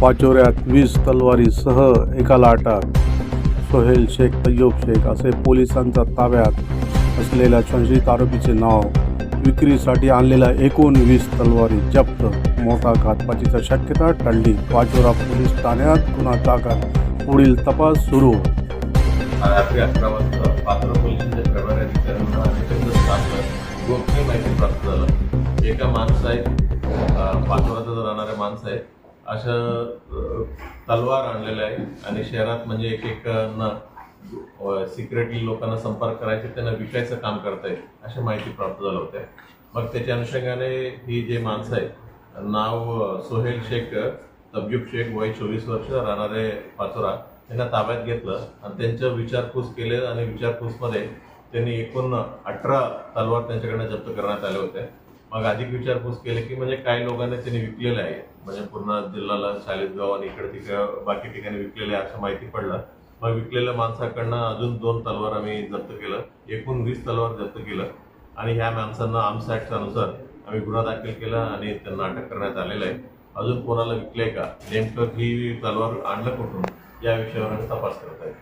पाचोऱ्यात वीस तलवारीसह एकाला अटक. सोहेल शेख तय्यूब शेख असे पोलिसांच्या ताब्यात असलेल्या संशयित आरोपीचे नाव विक्रीसाठी आणलेल्या एकूण वीस तलवारी जप्त. मोठा घातपातीची शक्यता टळली. पाचोरा पोलीस ठाण्यात गुन्हा दाखल. पुढील तपास सुरू. रात्री अकरा वाजता पात्र पोलिसांच्या प्रभारी अधिकाऱ्यांना आणि गोपनीय माहिती प्राप्त झालं. एका माणसं आहेत पाचोरातच राहणाऱ्या माणसं आहेत अशा तलवार आणलेल्या आहे आणि शहरात म्हणजे एक एक न सिक्रेटली लोकांना संपर्क करायचे त्यांना विकायचं काम करता येईल अशी माहिती प्राप्त झाल्या होत्या मग त्याच्या अनुषंगाने ही जे माणसं आहेत नाव सोहेल शेख तब्युब शेख वय चोवीस वर्ष राहणारे पाचोरा त्यांना ताब्यात घेतलं आणि त्यांचं विचारपूस केले आणि विचारपूसमध्ये त्यांनी एकूण अठरा तलवार त्यांच्याकडनं जप्त करण्यात आले होते. मग अधिक विचारपूस केली की म्हणजे काही लोकांना त्यांनी विकलेले आहे. म्हणजे पूर्ण जिल्ह्याला शाळेगाव आणि इकडे तिकडे बाकी ठिकाणी विकलेले आहे असं माहिती पडलं. मग विकलेल्या माणसाकडनं अजून दोन तलवार आम्ही जप्त केलं. एकूण वीस तलवार जप्त केलं. आणि ह्या माणसांना आर्म्स ॲक्टनुसार आम्ही गुन्हा दाखल केला आणि त्यांना अटक करण्यात आलेलं आहे. अजून कोणाला विकलंय का? नेमकं ही तलवार आणलं कुठून? या विषयावर तपास करत आहे.